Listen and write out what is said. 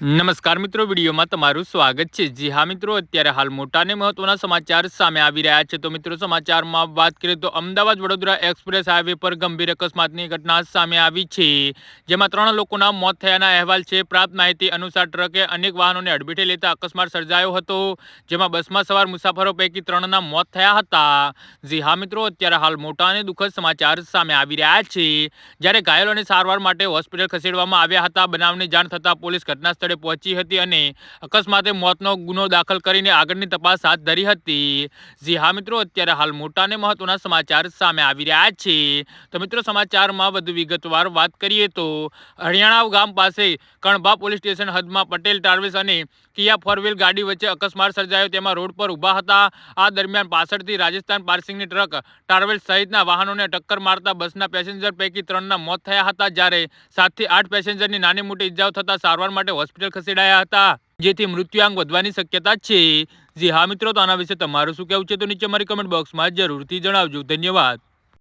નમસ્કાર મિત્રો, વિડીયોમાં તમારું સ્વાગત છે. જી હા મિત્રો, અત્યારે હાલ મોટા અને મહત્વના સમાચાર સામે આવી રહ્યા છે. તો મિત્રો, સમાચારમાં વાત કરીએ તો અમદાવાદ વડોદરા એક્સપ્રેસ હાઈવે પર ગંભીર અકસ્માતની ઘટના સામે આવી છે. જેમાં ત્રણ લોકોના મોત થયાના અહેવાલ છે. પ્રાપ્ત માહિતી અનુસાર ટ્રકે અનેક વાહનોને અડબીટે લેતા અકસ્માત સર્જાયો હતો. જેમાં બસમાં સવાર મુસાફરો પૈકી ત્રણના મોત થયા હતા. જી હા મિત્રો, અત્યારે હાલ મોટા અને દુઃખદ સમાચાર સામે આવી રહ્યા છે. જ્યારે ઘાયલોને સારવાર માટે હોસ્પિટલ ખસેડવામાં આવ્યા હતા. બનાવની જાણ થતાં પોલીસ ઘટના સ્થળે પહોંચી હતી અને અકસ્માતે મોતનો ગુનો દાખલ કરીને આગળની તપાસ હાથ ધરી હતી. જી હા મિત્રો, અત્યારે હાલ મોટા અને મહત્વના સમાચાર સામે આવી રહ્યા છે. તો મિત્રો, સમાચારમાં વધુ વિગતવાર વાત કરીએ તો હરિયાણા ગામ પાસે કણભા પોલીસ સ્ટેશન હદમાં પટેલ ટ્રાવેલ્સ અને કિયા ફોર વ્હીલ ગાડી વચ્ચે અકસ્માત સર્જાયો. તેમાં રોડ પર ઊભા હતા. આ દરમિયાન પાછળથી રાજસ્થાન પાર્સિંગની ટ્રક ટ્રાવેલ્સ સહિતના વાહનોને ટક્કર મારતા બસના પેસેન્જર પૈકી ત્રણના મોત થયા હતા, જ્યારે સાતથી આઠ પેસેન્જરની નાની મોટી ઇજાઓ થતાં સારવાર માટે હોસ્પિટલ ખસેડાયા હતા. જેથી મૃત્યુઆંક વધવાની શક્યતા છે. જી હા મિત્રો, તો આના વિશે તમારું શું કહેવું છે તો નીચે મારી કમેન્ટ બોક્સમાં જરૂરથી જણાવજો. ધન્યવાદ.